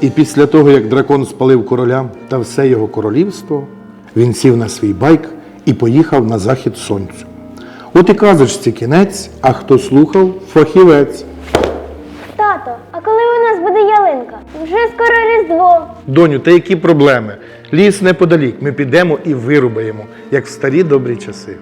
І після того, як дракон спалив короля та все його королівство, він сів на свій байк і поїхав на захід сонцю. От і казочці кінець, а хто слухав фахівець. Тато, а коли у нас буде ялинка? Вже скоро Різдво. Доню, та які проблеми? Ліс неподалік. Ми підемо і вирубаємо, як в старі добрі часи.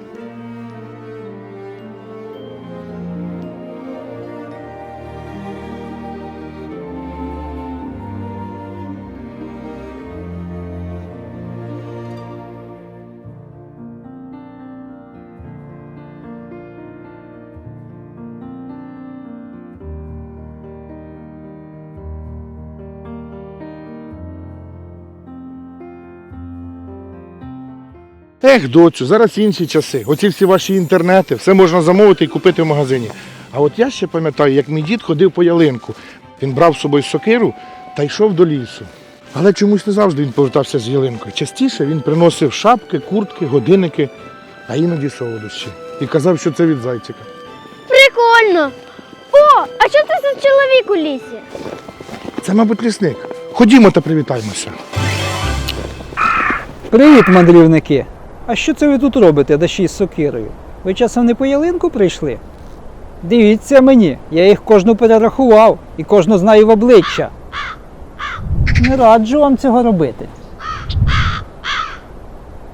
Ех, доцю, зараз інші часи. Оці всі ваші інтернети, все можна замовити і купити в магазині. А от я ще пам'ятаю, як мій дід ходив по ялинку. Він брав з собою сокиру та йшов до лісу. Але чомусь не завжди він повертався з ялинкою. Частіше він приносив шапки, куртки, годинники, а іноді солодощі. І казав, що це від зайчика. Прикольно. О, а що це за чоловік у лісі? Це, мабуть, лісник. Ходімо та привітаємося. Привіт, мандрівники! А що це ви тут робите, да з сокирою? Ви часом не по ялинку прийшли? Дивіться мені, я їх кожну перерахував і кожну знаю в обличчя. Не раджу вам цього робити.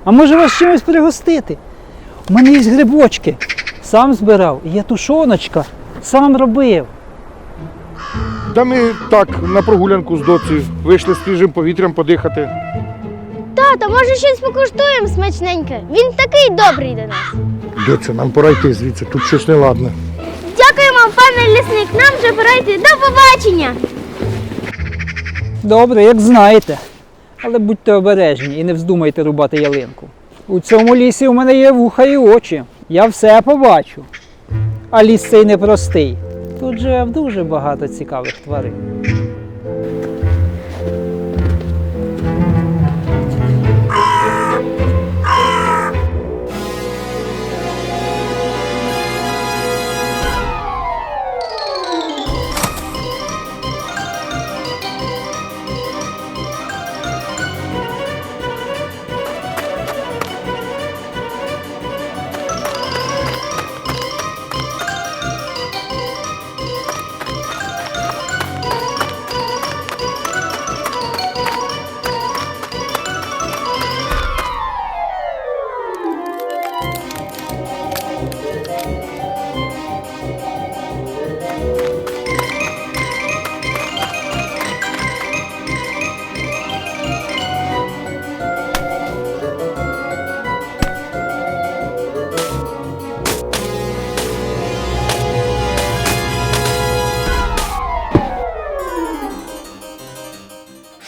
А може вас чимось пригостити? У мене є грибочки. Сам збирав, є тушоночка, сам робив. Та ми так на прогулянку з доцею вийшли свіжим повітрям подихати. Тато, може щось покуштуємо смачненьке? Він такий добрий до нас. Доця, нам пора йти звідси, тут щось неладне. Дякуємо, пане лісник. Нам вже пора йти. До побачення. Добре, як знаєте. Але будьте обережні і не вздумайте рубати ялинку. У цьому лісі у мене є вуха і очі. Я все побачу. А ліс цей непростий. Тут же дуже багато цікавих тварин.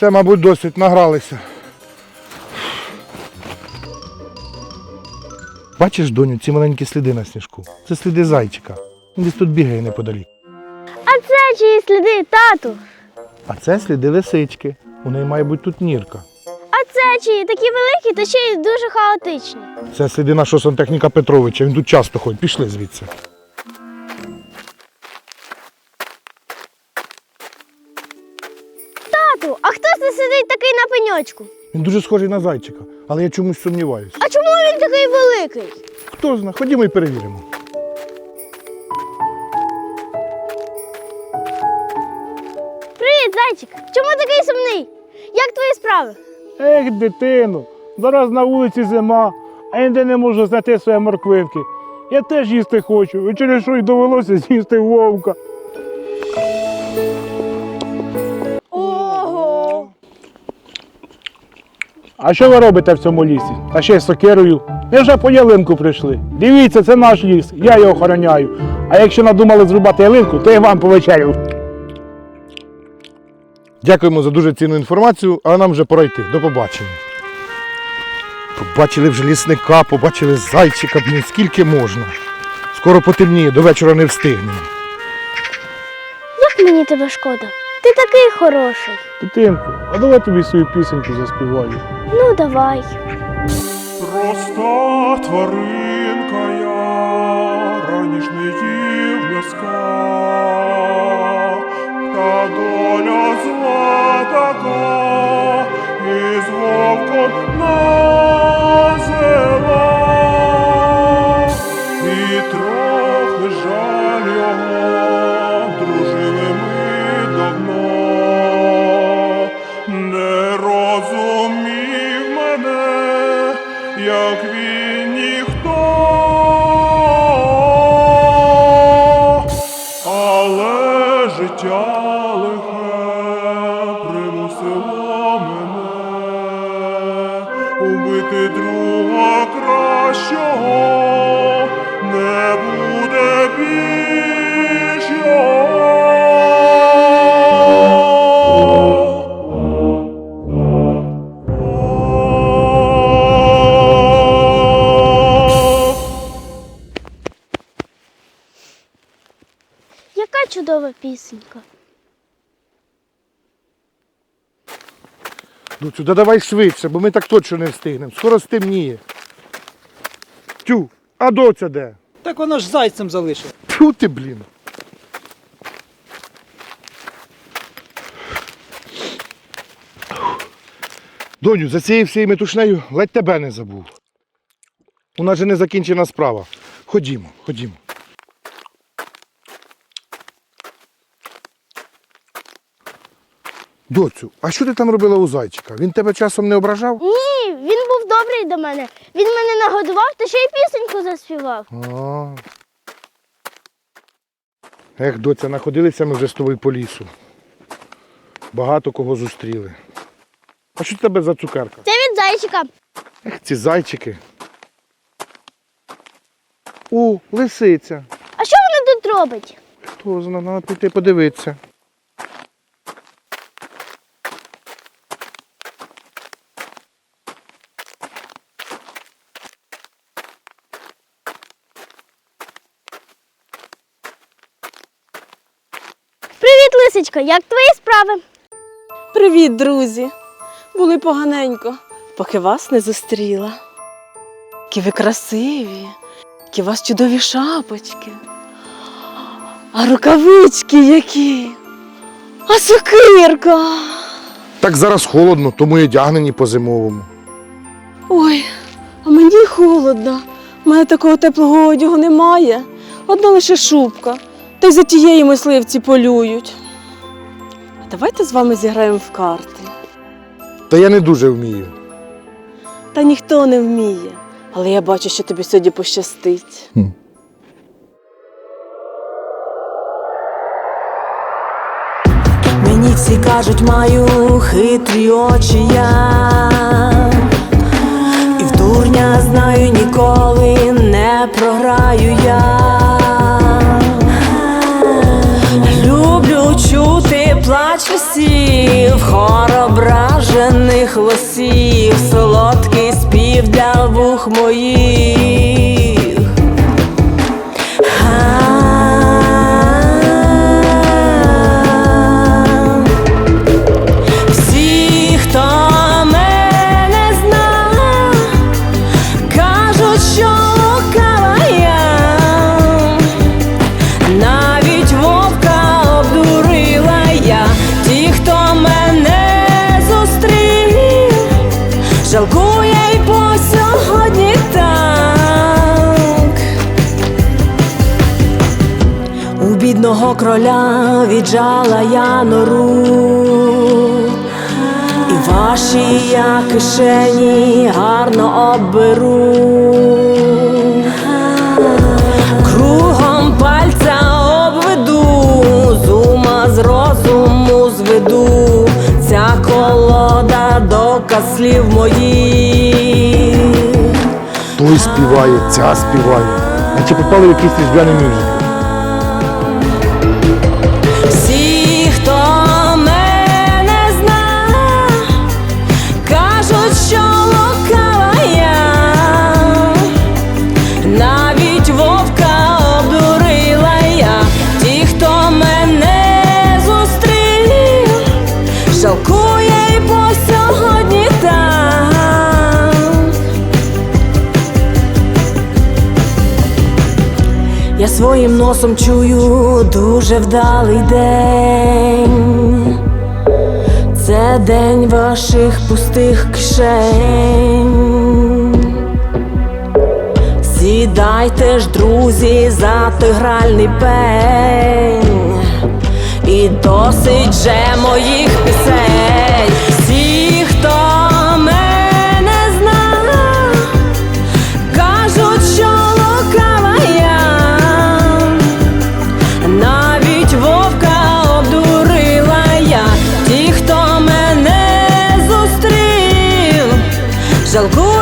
Все, мабуть, досить награлися. Бачиш, доню, ці маленькі сліди на сніжку. Це сліди зайчика. Він десь тут бігає неподалік. А це чиї сліди, тату? А це сліди лисички. У неї має бути тут нірка. А це чиї такі великі та ще й дуже хаотичні. Це сліди нашого сантехніка Петровича. Він тут часто ходить. Пішли звідси. Пеньочку? Він дуже схожий на зайчика, але я чомусь сумніваюся. А чому він такий великий? Хто знає, ходімо і перевіримо. Привіт, зайчик. Чому такий сумний? Як твої справи? Ех, дитину, зараз на вулиці зима, а я ніде не можу знайти свої морквинки. Я теж їсти хочу, і через що й довелося з'їсти вовка. А що ви робите в цьому лісі? Та ще й сокирою. Ви вже по ялинку прийшли. Дивіться, це наш ліс, я його охороняю. А якщо надумали зрубати ялинку, то я вам повечерю. Дякуємо за дуже цінну інформацію, а нам вже пора йти. До побачення. Побачили вже лісника, побачили зайчика, блін, скільки можна. Скоро потемніє, до вечора не встигнемо. Як мені тебе шкода? Ти такий хороший. Дитинку, а давай тобі свою пісеньку заспіваю. Ну, давай. Проста тваринка я, раніш не їв м'яска, та доля зла така, і з вовком назила, і Доцю, да давай швидше, бо ми так точно не встигнемо. Скоро стемніє. Тю, а доця де? Так воно ж зайцем залишив. Тьфу ти, блін. Доню, за цією всією метушнею ледь тебе не забув. У нас же не закінчена справа. Ходімо, ходімо. Доцю, а що ти там робила у зайчика? Він тебе часом не ображав? Ні, він був добрий до мене. Він мене нагодував та ще й пісеньку заспівав. А. Ех, доця, находилися ми вже з тобою по лісу. Багато кого зустріли. А що в тебе за цукерка? Це від зайчика. Ех, ці зайчики. О, лисиця. А що вона тут робить? Хто знає, треба піти подивитися. Лисичка, як твої справи? Привіт, друзі! Були поганенько, поки вас не зустріла. Які ви красиві, які у вас чудові шапочки. А рукавички які. А сокирка. Так зараз холодно, тому і одягнені по-зимовому. Ой, а мені холодно. У мене такого теплого одягу немає. Одна лише шубка. Та й за тієї мисливці полюють. Давайте з вами зіграємо в карти. Та я не дуже вмію. Та ніхто не вміє. Але я бачу, що тобі сьогодні пощастить. Хм. Мені всі кажуть, маю хитрі очі я. І в дурня знаю, ніколи не програю я. Чути хорображених хор ображених лосів, солодкий спів для вух моїх. Кроля віджала я нору, і ваші я кишені гарно обберу. Кругом пальця обведу, з ума з розуму зведу, ця колода доказ слів моїх. Той співає, ця співає. Наче попали в якийсь різдвяний мюзикл. Всі, своїм носом чую дуже вдалий день. Це день ваших пустих кишень. Сідайте ж, друзі, за той гральний пень. І досить же моїх жалкує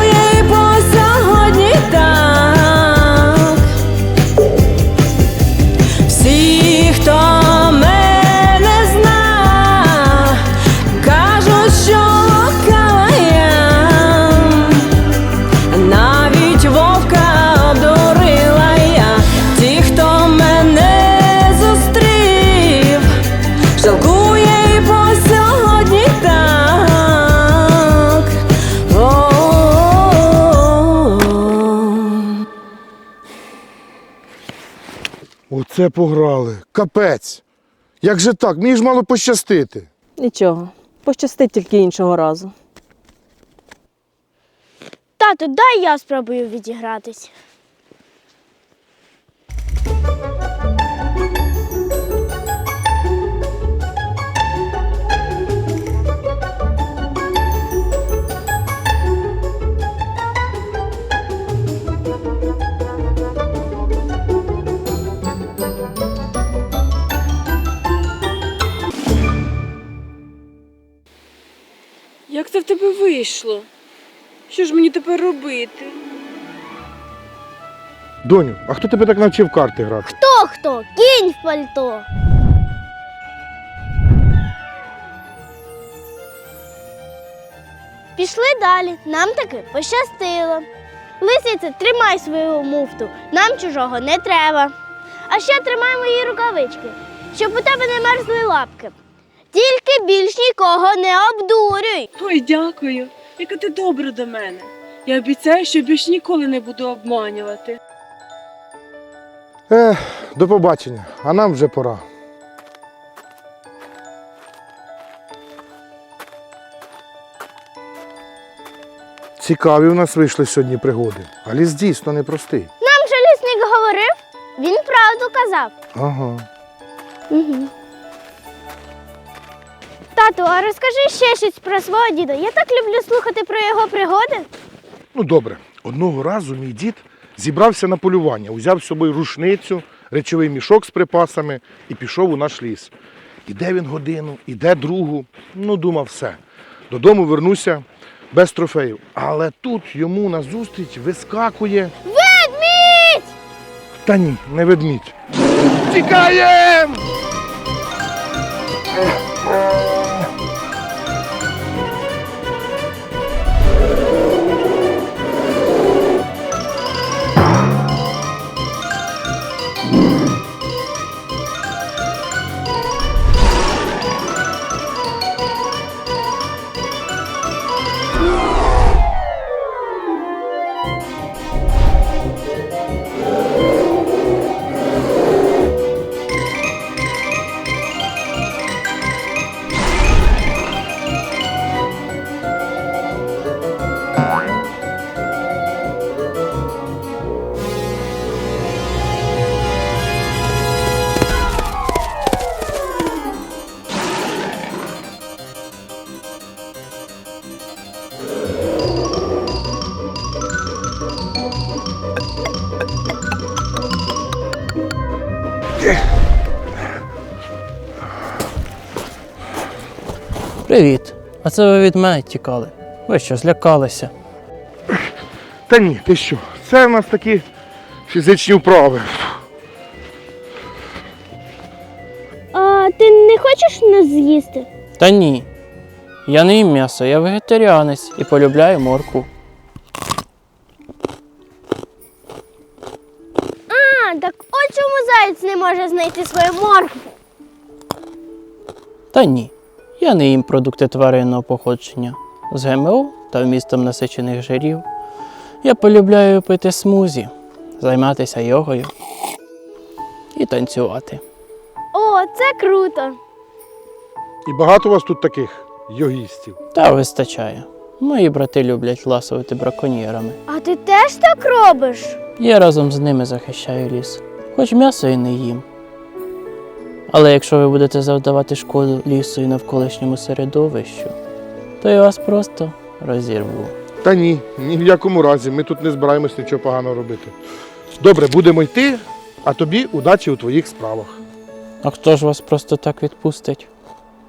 Оце пограли. Капець. Як же так? Мені ж мало пощастити. Нічого, пощастить тільки іншого разу. Тату, дай я спробую відігратись. В тебе вийшло? Що ж мені тепер робити? Доню, а хто тебе так навчив карти грати? Хто хто? Кінь в пальто. Пішли далі, нам таки пощастило. Лисиця, тримай свою муфту, нам чужого не треба. А ще тримай мої рукавички, щоб у тебе не мерзли лапки. Тільки більш нікого не обдурюй. Ой, дякую. Яка ти добра до мене. Я обіцяю, що більш ніколи не буду обманювати. Ех, до побачення, а нам вже пора. Цікаві у нас вийшли сьогодні пригоди, а ліс дійсно непростий. Нам же лісник говорив, він правду казав. Ага. Угу. Тату, а розкажи ще щось про свого діда. Я так люблю слухати про його пригоди. Ну добре. Одного разу мій дід зібрався на полювання, узяв з собою рушницю, речовий мішок з припасами і пішов у наш ліс. Іде він годину, іде другу. Ну, думав, все. Додому вернуся без трофеїв. Але тут йому назустріч вискакує. Ведмідь! Та ні, не ведмідь. Тікаєм! Привіт. А це ви від мене тікали. Ви що, злякалися? Та ні, ти що? Це в нас такі фізичні вправи. А ти не хочеш нас з'їсти? Та ні. Я не їм м'ясо, я вегетаріанець і полюбляю морку. А, так от чому заєць не може знайти свою моркву. Та ні. Я не їм продукти тваринного походження з ГМО та вмістом насичених жирів. Я полюбляю пити смузі, займатися йогою і танцювати. О, це круто. І багато у вас тут таких. йогістів. Та вистачає. Мої брати люблять ласувати браконьєрами. А ти теж так робиш? Я разом з ними захищаю ліс, хоч м'ясо і не їм. Але якщо ви будете завдавати шкоду лісу і навколишньому середовищу, то я вас просто розірву. Та ні, ні в якому разі. Ми тут не збираємось нічого поганого робити. Добре, будемо йти, а тобі удачі у твоїх справах. А хто ж вас просто так відпустить?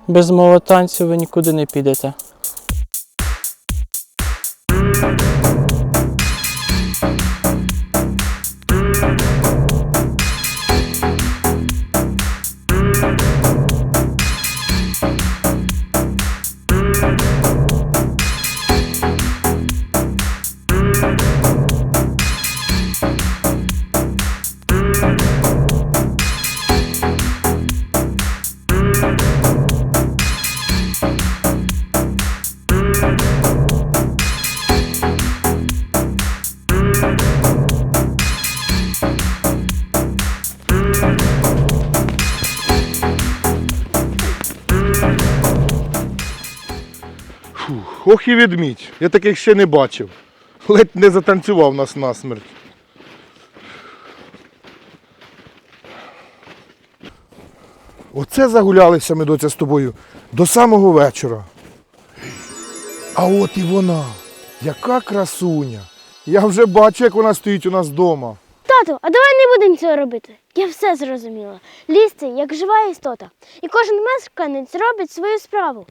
Без мого танцю ви нікуди не підете. І відмідь. Я таких ще не бачив. Ледь не затанцював нас насмерть. Оце загулялися ми доця з тобою до самого вечора. А от і вона. Яка красуня. Я вже бачу, як вона стоїть у нас вдома. Тату, а давай не будемо цього робити. Я все зрозуміла. Ліс це як жива істота. І кожен мешканець робить свою справу.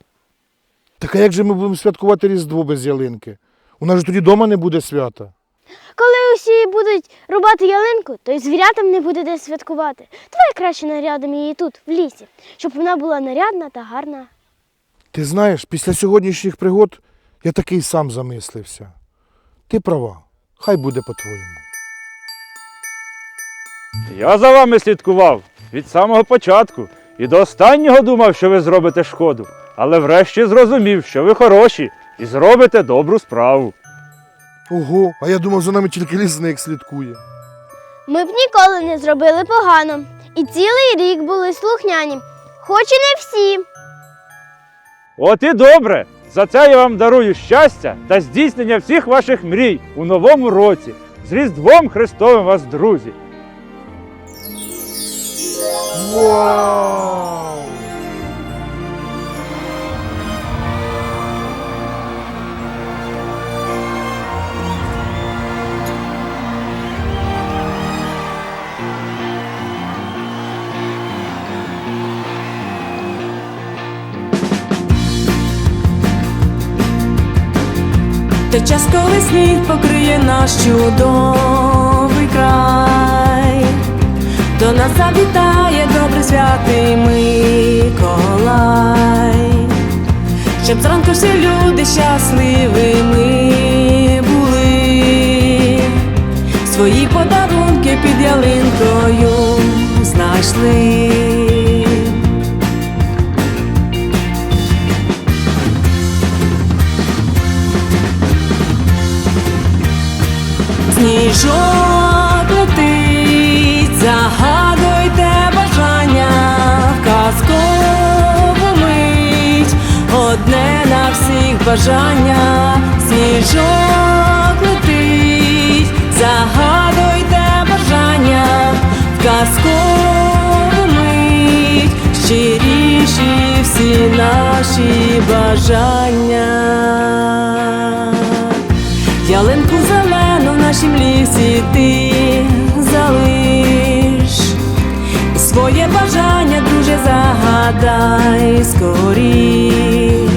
Так а як же ми будемо святкувати Різдво без ялинки? У нас ж тоді вдома не буде свята. Коли усі будуть рубати ялинку, то й звірятам не буде де святкувати. Давай краще нарядимо її тут, в лісі, щоб вона була нарядна та гарна. Ти знаєш, після сьогоднішніх пригод я такий сам замислився. Ти права, хай буде по-твоєму. Я за вами слідкував від самого початку і до останнього думав, що ви зробите шкоду, але врешті зрозумів, що ви хороші і зробите добру справу. Ого, а я думав, за нами тільки лісник слідкує. Ми б ніколи не зробили погано. І цілий рік були слухняні, хоч і не всі. От і добре! За це я вам дарую щастя та здійснення всіх ваших мрій у новому році. З Різдвом Христовим вас, друзі! Вау! Та час, коли сніг покриє наш чудовий край, до нас завітає добрий святий Миколай, щоб зранку всі люди щасливими були, свої подарунки під ялинкою знайшли. Сніжок летить, загадуйте бажання в казкову мить, одне на всіх бажання, сніжок летить, загадуйте бажання в казкову мить, щиріші всі наші бажання. Нашім лісі ти залиш. І своє бажання, друже, загадай скоріш,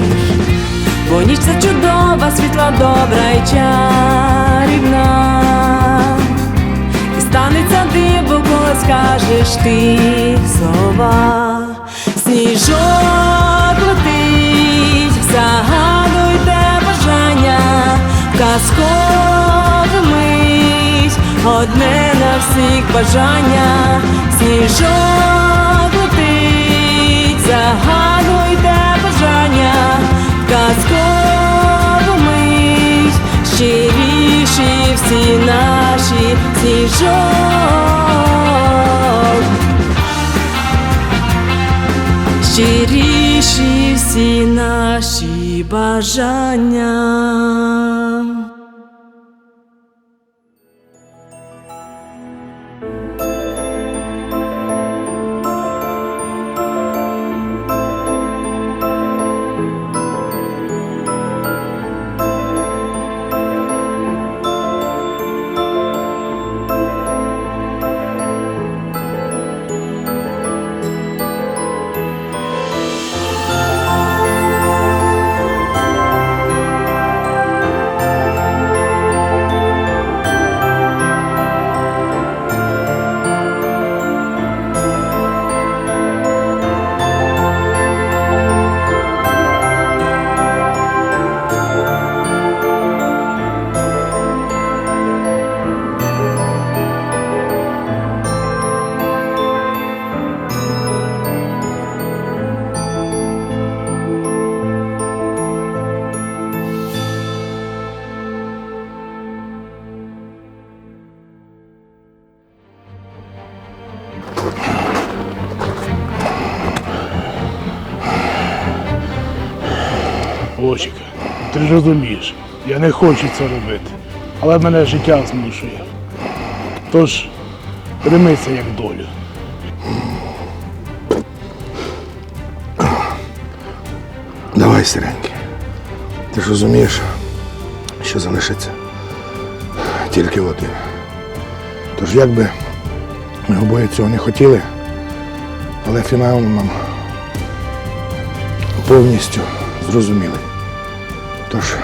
бо ніч це чудова, світла добра й чарівна, і станеться диво, коли скажеш ти слова, сніжок мить, одне на всіх бажання, сніжок летить, загадуйте бажання, мить, щиріші всі наші сніжок. Щиріші всі наші бажання. Розумієш, я не хочу це робити, але мене життя змушує. Тож прийми це як долю. Давай, сиренький. Ти ж розумієш, що залишиться тільки один. Тож як би ми обоє цього не хотіли, але фінал нам повністю зрозумілий. Тож